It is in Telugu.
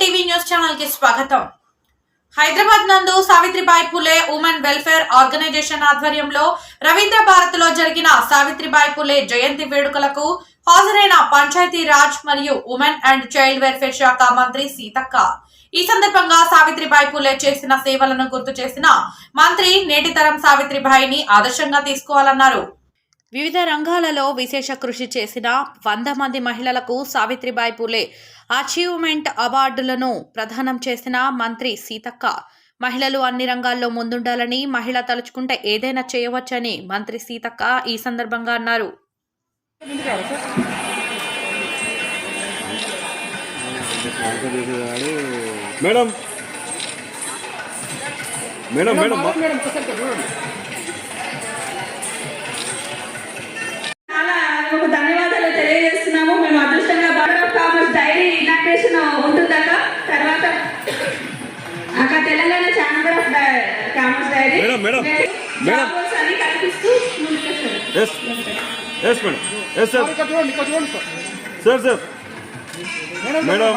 టీవీ న్యూస్ ఛానల్కి స్వాగతం. హైదరాబాద్ నందు Savitribai Phule women welfare organisation ఆధ్వర్యంలో రవీంద్ర భారత్లో జరిగిన సావిత్రిబాయి పులే జయంతి వేడుకలకు హాజరైన పంచాయతీ రాజ్ మరియు ఉమెన్ అండ్ చైల్డ్ వెల్ఫేర్ శాఖ మంత్రి సీతక్క. ఈ సందర్భంగా సావిత్రిబాయి పులే చేసిన సేవలను గుర్తు చేసిన మంత్రి నేటి తరం సావిత్రిబాయిని ఆదర్శంగా తీసుకోవాలన్నారు. వివిధ రంగాలలో విశేష కృషి చేసిన వంద మంది మహిళలకు సావిత్రిబాయి పూలే అచీవ్మెంట్ అవార్డులను ప్రదానం చేసిన మంత్రి సీతక్క మహిళలు అన్ని రంగాల్లో ముందుండాలని మహిళ తలుచుకుంటే ఏదైనా చేయవచ్చని మంత్రి సీతక్క ఈ సందర్భంగా అన్నారు madam madam madam dairy inauguration ఉంటుందక్క. తర్వాత అక్కడ Telangana chamber of commerce dairy. Madam, madam, madam. Jobbers అని కల్పిస్తూ ముందుకొచ్చారు yes yes madam yes sir sir sir madam